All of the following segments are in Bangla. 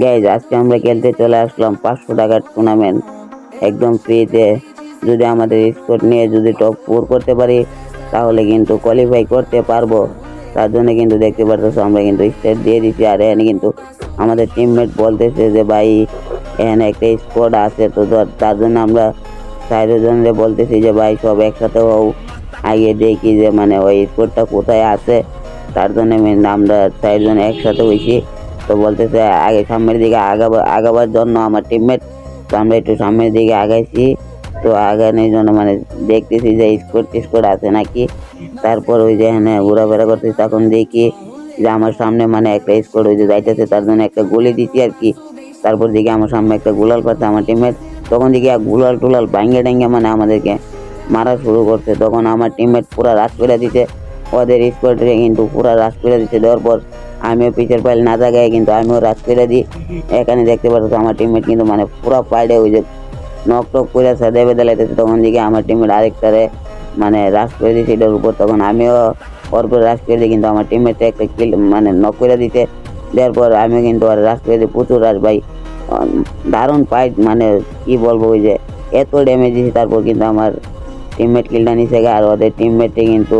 গাইজ আজকে আমরা খেলতে চলে আসলাম পাঁচশো টাকার টুর্নামেন্ট একদম ফ্রিতে যদি আমাদের স্কোর নিয়ে যদি টপ ফোর করতে পারি, তাহলে কিন্তু কোয়ালিফাই করতে পারব। তার জন্য কিন্তু দেখতে পারতেছো, আমরা কিন্তু স্টেট দিয়ে দিচ্ছি আর এখানে কিন্তু আমাদের টিমমেট বলতেছে যে, ভাই, এখানে একটা স্কোয়াড আছে। তো তার জন্য আমরা চারজনরে বলতেছি যে, ভাই, সব একসাথে হও। আগে দেখি যে মানে ওই স্কোয়াডটা কোথায় আছে। তার জন্য আমি- আমরা চারজন একসাথে হয়েছি তো বলতেছে, আগে সামনের দিকে আগাবার আগাবার জন্য আমার টিমমেট তো আমরা একটু সামনের দিকে আগাইছি। তো আগানোর জন্য মানে দেখতেছি যে স্কোর টিস্কোর আছে নাকি? তারপর ওই যে এখানে ঘোরাফেরা করতেছি, তখন দেখি যে আমার সামনে মানে একটা স্কোর ওই যে যাইতেছে, তার জন্য একটা গুলি দিচ্ছি আর কি। তারপর দেখি আমার সামনে একটা গুলাল পাচ্ছে আমার টিমমেট তখন দেখি গুলাল টুলাল ভাঙ্গে টাঙ্গে মানে আমাদেরকে মারা শুরু করছে। তখন আমার টিমমেট পুরো রাশ করে দিতে ওদের স্কোয়াডকে কিন্তু পুরো রাশ করে দিচ্ছে দেওয়ার পর আমিও পিছের পাইল না জায়গায় কিন্তু আমিও রাশ করে দিই। এখানে দেখতে পাচ্ছ আমার টিমমেট কিন্তু মানে পুরো পাইডে ওই যে নক টক করে সাদে বেঁধে লাইতেছে তখন দিকে আমার টিমমেট আরেকটারে মানে রাশ করে দিয়েছে এটার উপর। তখন আমিও ওর করে রাশ করে দিই কিন্তু আমার টিমমেটটা একটা কিল মানে নক করে দিতে দেওয়ার পর আমিও কিন্তু আর রাশ করে দিই প্রচুর রাশ ভাই। আহ, দারুণ ফাইট মানে কি বলব ওই যে এত ড্যামেজ দিয়েছে তারপর কিন্তু আমার টিমমেট কিলটা নিচে গিয়ে আর ওদের টিমমেটে কিন্তু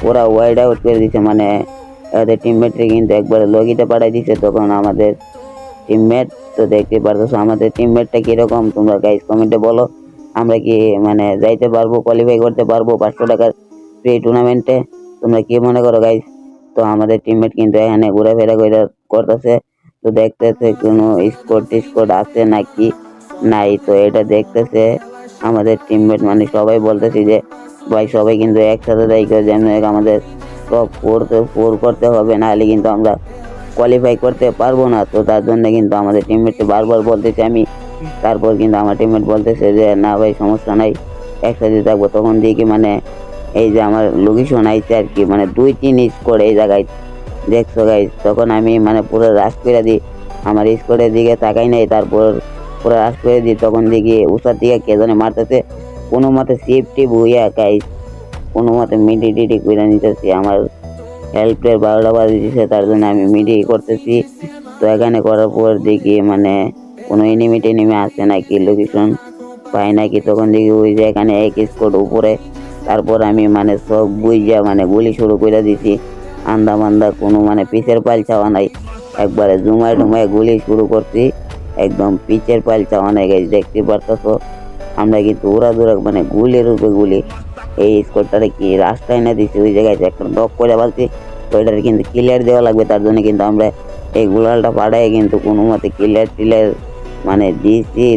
পুরা ওয়াইড আউট করে দিছে মানে ওদের টিমমেটে কিন্তু একবারে লগিতে পাঠাই দিছে তখন আমাদের টিমমেট তো দেখতে পারতেছো, আমাদের টিমমেটটা কীরকম? তোমরা গাইজ কমেন্টে বলো। আমরা কি মানে যাইতে পারব কোয়ালিফাই করতে পারব পাঁচশো টাকার ফ্রি টুর্নামেন্টে তোমরা কি মনে করো গাইজ তো আমাদের টিমমেট কিন্তু এখানে ঘোরাফেরা করে করতেছে। তো দেখতেছে কোনো স্কোর টিস্কোর আছে নাকি নাই, তো এটা দেখতেছে আমাদের টিমমেট মানে সবাই বলতেছি যে, ভাই সবাই কিন্তু একসাথে যাই করে যেন আমাদের টপ ফোর ফোর করতে হবে, নাহলে কিন্তু আমরা কোয়ালিফাই করতে পারব না। তো তার জন্য কিন্তু আমাদের টিমমেটকে বারবার বলতেছি আমি। তারপর কিন্তু আমার টিমমেট বলতেছে যে, না ভাই, সমস্যা নাই, একসাথে থাকব। তখন দেখি মানে এই যে আমার লোকেশন আইছে আর কি মানে দুই তিন স্কোর এই জায়গায়। দেখছ গাইজ তখন আমি মানে পুরো রাশ করে দিই। আমার স্কোরের দিকে তাকাই নাই, তারপর পুরো রাশ করে দিই। তখন দেখি উষার দিকে কে জানে মারতেছে। কোনো মতে সেফটি বইয়া গাইজ কোনো মতে মিডি টিডি করে নিতেছি, আমার হেল্পের বারোটা বাজে দিচ্ছে তার জন্য আমি মিডি করতেছি। তো এখানে করার পর দেখি মানে কোনো এনিমি টেনিমি আসে নাকি লোকেশন পাই নাকি, তখন দেখি ওই যে এখানে এক স্কোর উপরে। তারপর আমি মানে সব বুঝা মানে গুলি শুরু করে দিছি। আন্দা মান্দা কোনো মানে পিছের পাল চাওয়া নাই। একবারে জুমায় টুমায় গুলি শুরু করছি, একদম পিচের পাল চাওয়া নাই দেখতে পারতেছো? আমরা কিন্তু উড়া দুরা মানে গুলির রূপে গুলি। এই স্কোরটারে কি রাস্তায় না দিছি? ওই জায়গায় একটা ডক করে বলছি ওইটারে কিন্তু ক্লিয়ার দেওয়া লাগবে, তার জন্য কিন্তু আমরা এই গুলালটা পাঠাই কিন্তু কোনো মতে ক্লিয়ার টিলিয়ার মানে দিছি।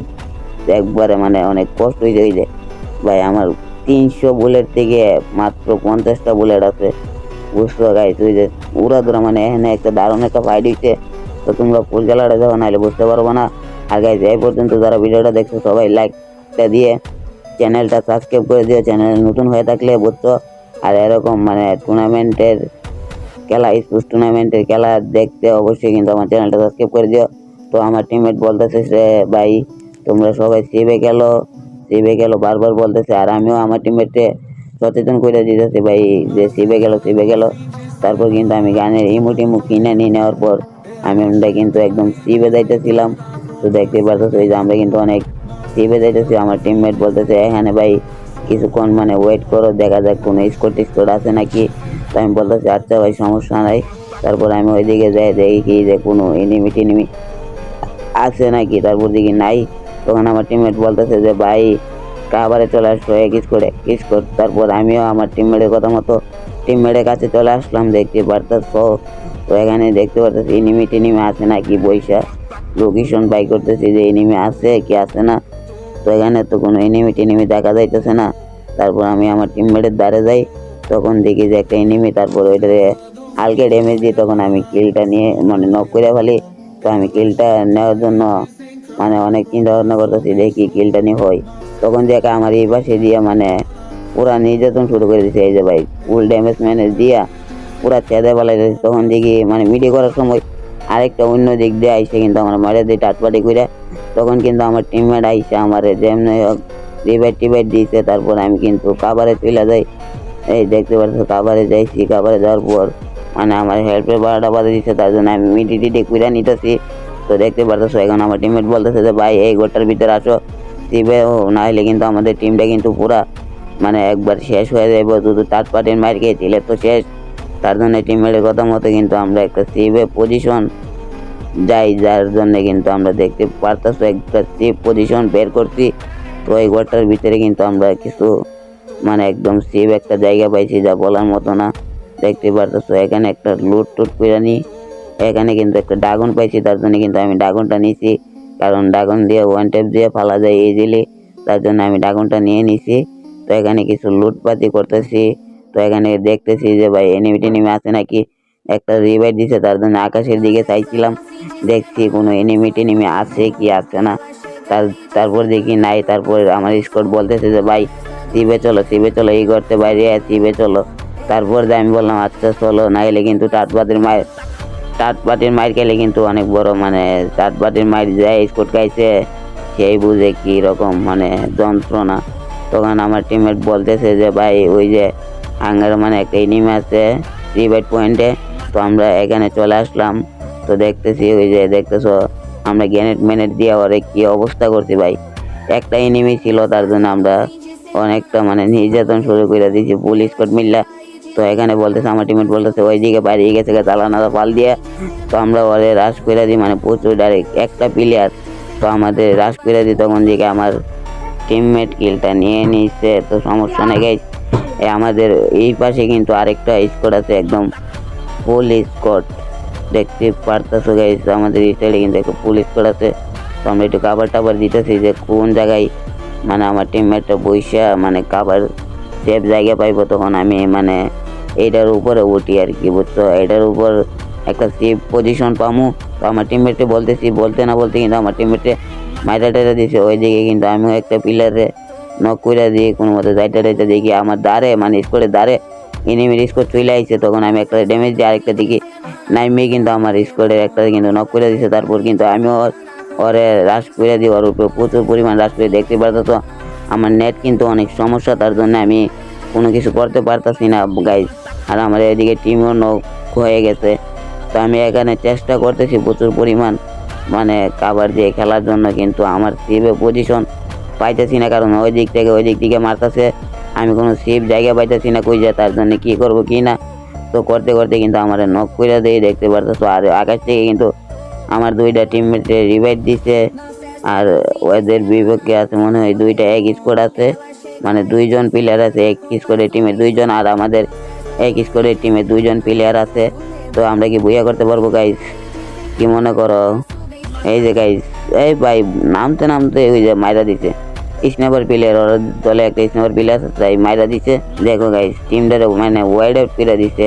একবারে মানে অনেক কষ্ট হয়ে যায় ভাই আমার তিনশো বুলেট থেকে মাত্র পঞ্চাশটা বুলেট আছে। বুঝতে গাইছ ওই যে উড়া দুরা মানে এখানে একটা দারুণ একটা ফাইট হইছে তো তোমরা ফুল খেলাটা দেখো, নাহলে বুঝতে পারব না। আর গাইজ এই পর্যন্ত যারা ভিডিওটা দেখছ, সবাই লাইকটা দিয়ে চ্যানেলটা সাবস্ক্রাইব করে দিও, চ্যানেল নতুন হয়ে থাকলে বুঝছ আর এরকম মানে টুর্নামেন্টের খেলা স্পোর্টস টুর্নামেন্টের খেলা দেখতে অবশ্যই কিন্তু আমার চ্যানেলটা সাবস্ক্রাইব করে দিও। তো আমার টিমমেট বলতেছে সে ভাই, তোমরা সবাই সিবে গেল সিবে গেল, বারবার বলতেছে, আর আমিও আমার টিমমেটকে সচেতন করে দিতেছি, ভাই, যে সিবে গেল সিবে গেল। তারপর কিন্তু আমি গানের ইমু টিমু কিনে নিয়ে নেওয়ার পর আমি আমরা কিন্তু একদম সিবে যাইতেছিলাম। তো দেখতে পারতেছো, এই যে আমরা কিন্তু অনেক সিবে যাইতেছি আমার টিমমেট বলতেছে এখানে ভাই, কিছুক্ষণ মানে ওয়েট করো, দেখা যাক কোনো স্কোর টিস্কোর আছে নাকি? তো আমি বলতেছি আচ্ছা ভাই, সমস্যা নাই। তারপর আমি ওইদিকে যাই, দেখি কি যে কোনো এনিমি টিনিমি আছে নাকি, তারপর দেখি নাই। তখন আমার টিমমেট বলতেছে যে, ভাই, কাবারে চলে আসলো এক স্কোরে স্কোর তারপর আমিও আমার টিমমেটের কথা মতো টিমমেটের কাছে চলে আসলাম, দেখতে পারতেছ? তো এখানে দেখতে পারতেছি এনিমি টিনিমি আছে নাকি বৈশা লোকেশন বাই করতেছি যে এনিমি আছে কি আছে না। তো এখানে তো কোনো এনিমি টেনিমি দেখা যাইতেছে না। তারপর আমি আমার টিমমেটের দ্বারে যাই, তখন দেখি যে একটা এনিমি তারপর ওইটারে হালকা ড্যামেজ দিয়ে তখন আমি কিলটা নিয়ে মানে নক করে ফেলি। তো আমি কিলটা নেওয়ার জন্য মানে অনেক চিন্তা ভাবনা করতেছি, দেখি কিলটা নিয়ে হয়। তখন দেখে আমার এই পাশে দিয়ে মানে পুরা নির্যাতন শুরু করে দিছে। এই যে ভাই ফুল ড্যামেজ ম্যানেজ দিয়া পুরা চেদে বেলায় তখন দেখি মানে মিডি করার সময় আরেকটা অন্য দিক দিয়ে আইসে কিন্তু আমার মারে দিয়ে টাটপাটি করে তখন কিন্তু আমার টিমমেট আইসে আমার যেমনি হোক রিভাইট টিভাইট দিয়েছে। তারপর আমি কিন্তু কাবারে চলে যাই। এই দেখতে পাচ্ছ কাবারে যাইছি। কাবারে যাওয়ার পর মানে আমার হেল্পের বারোটা বাজে দিচ্ছে তার জন্য আমি মিটি টিটি কুড়া নিতেছি। তো দেখতে পারতেছো, এখন আমার টিমমেট বলতেছে যে, ভাই, এই ঘরটার ভিতরে আসো সিবে ও না হলে কিন্তু আমাদের টিমটা কিন্তু পুরা মানে একবার শেষ হয়ে যাবে তার পার্টির মার খেয়েছিলে, তো শেষ। তার জন্য টিমমেটের কথা মতো কিন্তু আমরা একটা সিভে পজিশন যাই, যার জন্য কিন্তু আমরা দেখতে পারতেছো একটা সেফ পজিশন বের করছি। তো এই ঘরটার ভিতরে কিন্তু আমরা কিছু মানে একদম সেফ একটা জায়গা পাইছি যা বলার মতো না। দেখতে পারতেছো, এখানে একটা লুট টুট করে নিই এখানে কিন্তু একটা ড্রাগন পাইছি, তার জন্য কিন্তু আমি ড্রাগনটা নিছি। কারণ ড্রাগন দিয়ে ওয়ান টেপ দিয়ে ফালা যায় ইজিলি তার জন্য আমি ড্রাগনটা নিয়ে নিছি। তো এখানে কিছু লুটপাতি করতেছি। তো এখানে দেখতেছি যে ভাই এনিমি টেনিমি আছে নাকি? একটা রিভাইভ দিছে, তার জন্য আকাশের দিকে চাইছিলাম। দেখছি কোনো এনিমি টেনিমি আছে কি আছে না। তার, তারপর দেখি নাই, তারপর আমার স্কোর বলতেছে যে, ভাই সিবে চলো সিবে চলো, এই করতে বাইরে সিবে চলো। তারপর আমি বললাম আচ্ছা চলো না এলে কিন্তু টাটপাতির মায়ের টাটপাটির মায়ের খেলে কিন্তু অনেক বড় মানে টাটপাটির মায়ের যায় স্কোর খাইছে, সেই বুঝে কি রকম মানে যন্ত্রণা। তখন আমার টিমমেট বলতেছে যে, ভাই, ওই যে আঙ্গার মানে একটা এনিমি আছে রিভাইট পয়েন্টে তো আমরা এখানে চলে আসলাম। তো দেখতেছি ওই যে দেখতেছো, আমরা গ্যানেট ম্যানেট দিয়ে ওরে কি অবস্থা করছি ভাই। একটা এনিমি ছিল, তার জন্য আমরা অনেকটা মানে নির্যাতন শুরু করে দিয়েছি পুলিশ কোর্ট মিল্লা। তো এখানে বলতেছে, আমার টিমমেট বলতেছে, ওইদিকে বাইরে গেছে চালানাটা পাল দিয়ে। তো আমরা ওরে রাশ করে দিই মানে প্রচুর ডাইরেক্ট একটা প্লেয়ার তো আমাদের রাশ করে দিই, তখন দিকে আমার টিমমেট কিলটা নিয়ে নিচ্ছে তো সমস্যা নেই আমাদের এই পাশে কিন্তু আরেকটা স্কোর আছে একদম ফুল স্কোর দেখতে পারতেছো গাইস আমাদের এই সাইডে কিন্তু একটা ফুল স্কোর আছে। তো আমরা একটু কাবার টাবার দিতেছি যে কোন জায়গায় মানে আমার টিমমেটটা বইসা মানে কাবার সেফ জায়গা পাইবো তখন আমি মানে এইটার উপরে উঠি আর কি, বুঝছ? এটার উপর একটা সেফ পজিশন পামু। তো আমার টিমমেটে বলতেছি, বলতে না বলতে কিন্তু আমার টিমমেটে মাইটা টাইটা দিছে। ওইদিকে কিন্তু আমিও একটা পিলারে নক করে দিয়ে কোনো মতো যাইতে টাইতে দেখি আমার দাঁড়ে মানে স্কোরে দাঁড়ে এনিমির স্কোর চলে আইছে। তখন আমি একটা ড্যামেজ দিই আরেকটা দিকে নাইমে কিন্তু আমার স্কোরের একটা কিন্তু নক করে দিছে। তারপর কিন্তু আমিও ওর- ওরে রাশ করে দিই, ওর উপরে প্রচুর পরিমাণ রাশ করে দেখতে পারতো তো আমার নেট কিন্তু অনেক সমস্যা, তার জন্য আমি কোনো কিছু করতে পারতাছি না গাইজ আর আমার এদিকে টিমও নক হয়ে গেছে। তো আমি এখানে চেষ্টা করতেছি প্রচুর পরিমাণ মানে কাবার দিয়ে খেলার জন্য, কিন্তু আমার সিভে পজিশন পাইতেছি না, কারণ ওই দিক থেকে ওই দিক থেকে মারতেছে। আমি কোনো সেফ জায়গা পাইতেছি না কই যায় তার জন্য কী করব, কি না? তো করতে করতে কিন্তু আমার নক করে দিয়ে, দেখতে পারতেছো? আর আকাশ থেকে কিন্তু আমার দুইটা টিমমেটে রিভাইভ দিছে। আর ওদের বিপক্ষে আছে, মনে হয় দুইটা এক স্কোর আছে। মানে দুইজন প্লেয়ার আছে, এক স্কোরের টিমে দুইজন, আর আমাদের এক স্কোরের টিমে দুইজন প্লেয়ার আছে। তো আমরা কি বইয়া করতে পারব গাইজ কি মনে করো? এই যে গাইজ এই ভাই, নামতে নামতে ওই যে মাইরা দিছে। স্ন্যাপার প্লেয়ার ওর দলে একটা স্নাইপার প্লেয়ার তাই মাইরা দিছে। দেখো গাইস টিমটারে মানে ওয়াইড আউট করে দিছে।